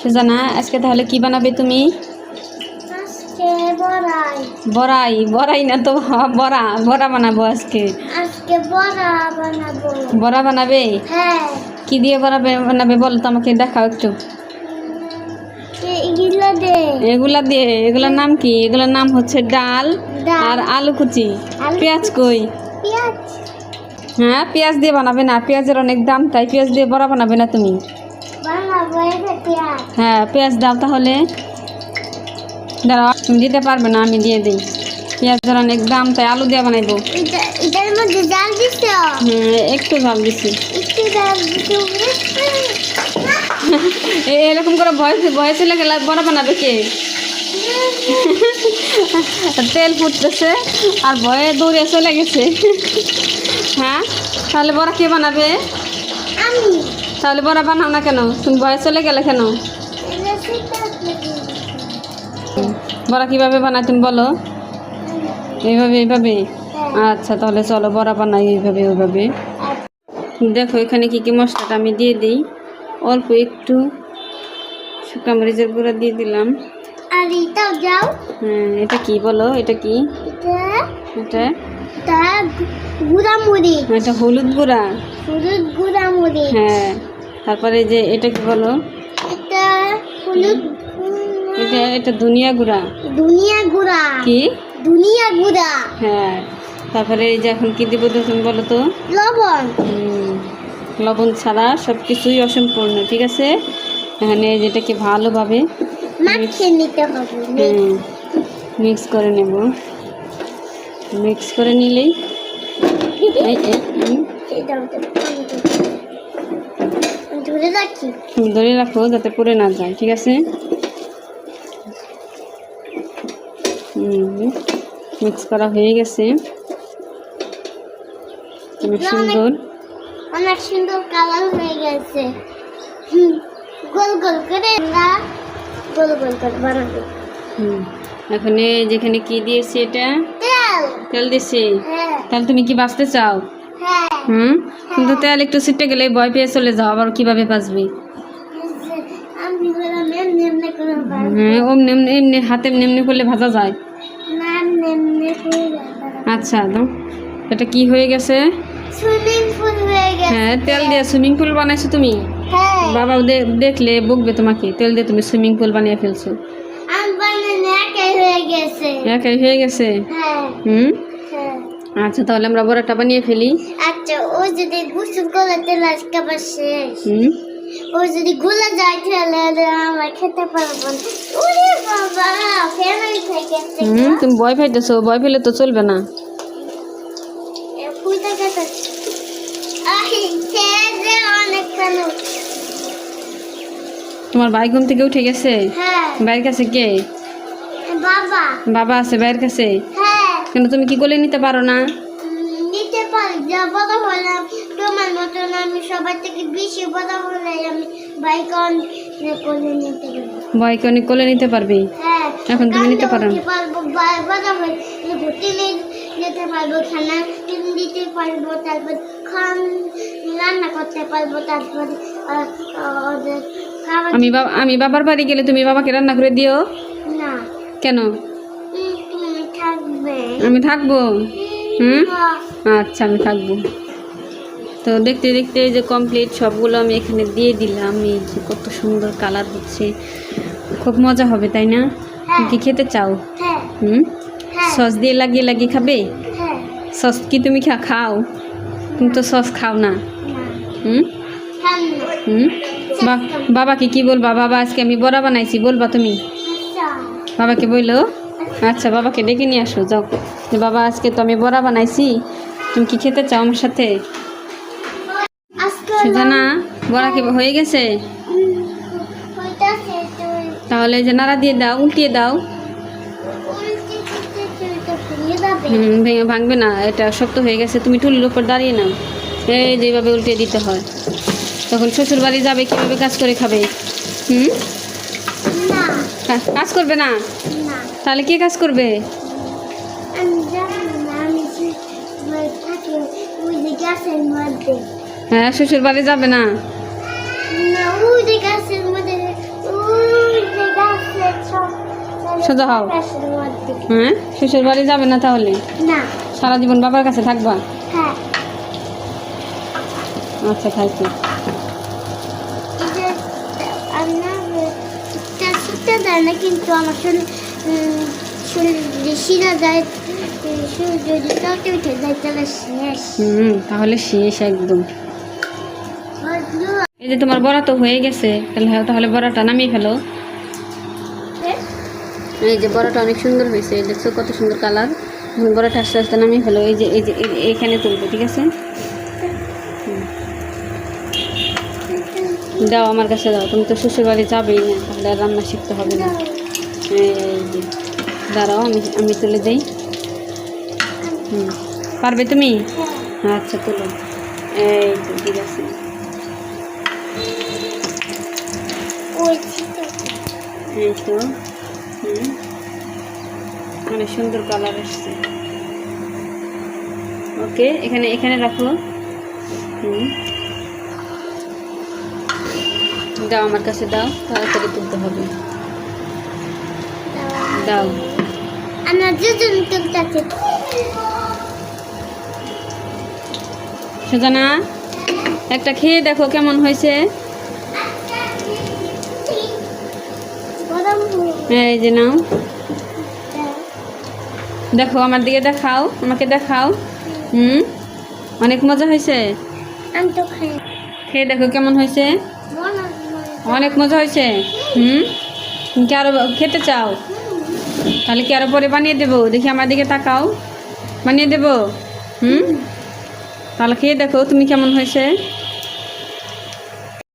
সুজানা আজকে তাহলে কি বানাবে তুমি? বড়াই। বড়াই না তো বড়া বড়া বানাবো আজকে। আজকে বড়া বানাবো। বড়া বানাবে? হ্যাঁ। কি দিয়ে বড়া বানাবে বলো তো আমাকে দেখাও একটু। এগুলা দিয়ে এগুলার নাম কি? এগুলার নাম হচ্ছে ডাল। আর আলু কুচি। পেঁয়াজ কই? হ্যাঁ পেঁয়াজ দিয়ে বানাবে না পেঁয়াজের অনেক দাম তাই পেঁয়াজ দিয়ে বড়া বানাবে না তুমি? হ্যাঁ পেঁয়াজ দাও তাহলে। দাঁড়াও তুমি দিতে পারবে না আমি দিয়ে দিই। পেঁয়াজের অনেক দাম তাই আলু দিয়ে বানাইবো। এটা এটার মধ্যে জাল দিছ? হ্যাঁ একটু ঝাল দিছি। একটু জাল এরকম করে ভয় ভয় গেলে বড়া বানাবে কে? তেল ফুটতেছে আর ভয়ে দৌড়ে চলে গেছে। হ্যাঁ তাহলে বড়া কে বানাবে? আমি। তাহলে বড়া বানাও না কেন? তুমি ভয়ে চলে গেলে কেন? বড়া কীভাবে বানায় তুমি বলো? এইভাবে এইভাবে? আচ্ছা তাহলে চলো বড়া বানাই এইভাবে, ওইভাবে। দেখো, এখানে কি কি মশলাটা আমি দিয়ে দিই। অল্প একটু শুকনো মরিচের গুঁড়া দিয়ে দিলাম। আর এটাও যাও এটা কি বলো? এটা কি? এটা এটা? মুড়ি। এটা হলুদ গুঁড়া? হলুদ গুড়া মুড়ি। হ্যাঁ। তারপরে যে এটা কি বলো? এটা হলুদ এটা এটা ধনিয়া গুঁড়া। দুনিয়া গুড়া। কি? দুনিয়া গুড়া। হ্যাঁ। তারপরে এই যে এখন কি দিব তুমি বলো তো? লবণ। লবণ ছাড়া সব কিছুই অসম্পূর্ণ ঠিক আছে? এখানে যেটাকে ভালোভাবে মাখিয়ে নিতে হবে। মিক্স করে নেব। মিক্স করে নিলেই ধরে রাখি যাতে পড়ে না যায় ঠিক আছে? মিক্স করা হয়ে গেছে। অনেক সুন্দর। অনেক সুন্দর কালার হয়ে গেছে। গোল গোল করে গোল গোল করে বানাবো। হুম। এখানে যেখানে কি দিয়েছি এটা? তেল। দিয়েছি? হ্যাঁ। তাহলে তুমি কি বাঁচতে চাও? হ্যাঁ। হুম? কিন্তু তেল একটু ছিটে গেলে ভয় পেয়ে চলে যাও আবার কীভাবে বাঁচবি? হ্যাঁ অমনি এমনি এমনি হাতে করলে ভাজা যায়। আচ্ছা তো এটা কি হয়ে গেছে? হয়ে হ্যাঁ তেল দিয়ে সুইমিং পুল বানাইছো তুমি? হ্যাঁ। বাবা দেখলে বকবে তোমাকে তেল দিয়ে তুমি সুইমিং পুল বানিয়ে ফেলছো। হয়ে গেছে। একাই হয়ে গেছে? হ্যাঁ। হুম? হ্যাঁ। আচ্ছা তাহলে আমরা বড়াটা বানিয়ে ফেলি। আচ্ছা ও যদি গুসল করে তেল আজকে শেষ। হুম? ও যদি গুলা যায় তাহলে আমার খেতে পারব ওরে বাবা ফ্যামিলি থেকে হুম তুমি ভয় পাইতেছো ভয় পেলে তো চলবে না। তোমার ভাই ঘুম থেকে উঠে গেছে? হ্যাঁ। বাইরের কাছে কে? বাবা। বাবা আছে বাইরের কাছে? হ্যাঁ। কেন তুমি কি কোলে নিতে পারো না? নিতে পারি যা বড় হলাম তোমার মতন আমি সবার থেকে বেশি বড় হলে আমি বাইক অন করে নিতে পারি। ভয়কে অনেক কোলে নিতে পারবি? হ্যাঁ এখন তুমি নিতে পারো না। পারব বড় হলে ঘুরতে যেতে পারব খানা কিনে দিতে পারব তারপর খান রান্না করতে পারব তারপর আমি বাবা আমি বাবার বাড়ি গেলে তুমি বাবাকে রান্না করে দিও। কেন? আমি থাকব? হুম? আচ্ছা আমি থাকব। তো দেখতে দেখতে এই যে কমপ্লিট সবগুলো আমি এখানে দিয়ে দিলাম। এই যে কত সুন্দর কালার হচ্ছে। খুব মজা হবে তাই না? কি খেতে চাও? হ্যাঁ। হুম? হ্যাঁ। সস দিয়ে লাগিয়ে লাগিয়ে খাবে? হ্যাঁ। সস কি তুমি খা খাও? তুমি তো সস খাও না। হুম? হুম? বা- বাবাকে কি বলবা? বাবা আজকে আমি বড়া বানাইছি বলবা তুমি? বাবাকে বলল আচ্ছা বাবাকে ডেকে নিয়ে আসো যাও। যে বাবা আজকে তো আমি বড়া বানাইছি তুমি কি খেতে চাও আমার সাথে? সুজানা বড়া কি হয়ে গেছে? তাহলে যে নাড়া দিয়ে দাও উল্টিয়ে দাও। ভেঙে হুম ভেঙে ভাঙবে না এটা শক্ত হয়ে গেছে তুমি টুলির উপর দাঁড়িয়ে নাও। এই যেভাবে উল্টে দিতে হয়। তখন শ্বশুর বাড়ি যাবে কীভাবে কাজ করে খাবে? হুম? কাজ করবে না? তাহলে কে কাজ করবে? হ্যাঁ শ্বশুর বাড়ি যাবে না? সোজা হও। হ্যাঁ শ্বশুর বাড়ি যাবে না তাহলে? সারা জীবন বাবার কাছে থাকবা? হ্যাঁ। আচ্ছা থাকি দেয় না কিন্তু আমার শরীর উম, শরীর যায় যদি চলতে উঠে যায় তাহলে শেষ। হুম তাহলে শেষ একদম। এই যে তোমার বড়া তো হয়ে গেছে তাহলে হ্যাঁ, তাহলে বড়াটা নামিয়ে ফেলো। এই যে বড়াটা অনেক সুন্দর হয়েছে এই দেখছ কত সুন্দর কালার। বড়াটা আস্তে আস্তে নামিয়ে ফেলো এই যে এই যে এই- এইখানে তুলবে ঠিক আছে? দাও আমার কাছে দাও। তুমি তো শ্বশুর বাড়ি যাবেই না তাহলে রান্না শিখতে হবে না। এই যে দাঁড়াও আমি আমি তুলে দিই। হুম পারবে তুমি? হ্যাঁ। আচ্ছা তুলো। এই তো ঠিক আছে। এই তো হুম। অনেক সুন্দর কালার এসছে। ওকে এখানে এখানে রাখো। হুম। দাও আমার কাছে দাও। তাড়াতাড়ি তুলতে হবে। দাও। আমরা দুজন তুলতেছি সুজানা একটা খেয়ে দেখো কেমন হয়েছে। এই যে নাও। দেখো আমার দিকে দেখাও আমাকে দেখাও। হুম? অনেক মজা হয়েছে? খেয়ে দেখো কেমন হয়েছে? অনেক মজা হয়েছে? হুম? তুমি কি আরও খেতে চাও? তাহলে কি আরও পরে বানিয়ে দেবো? দেখি আমার দিকে তাকাও। বানিয়ে দেবো? হুম? তাহলে খেয়ে দেখো তুমি কেমন হয়েছে।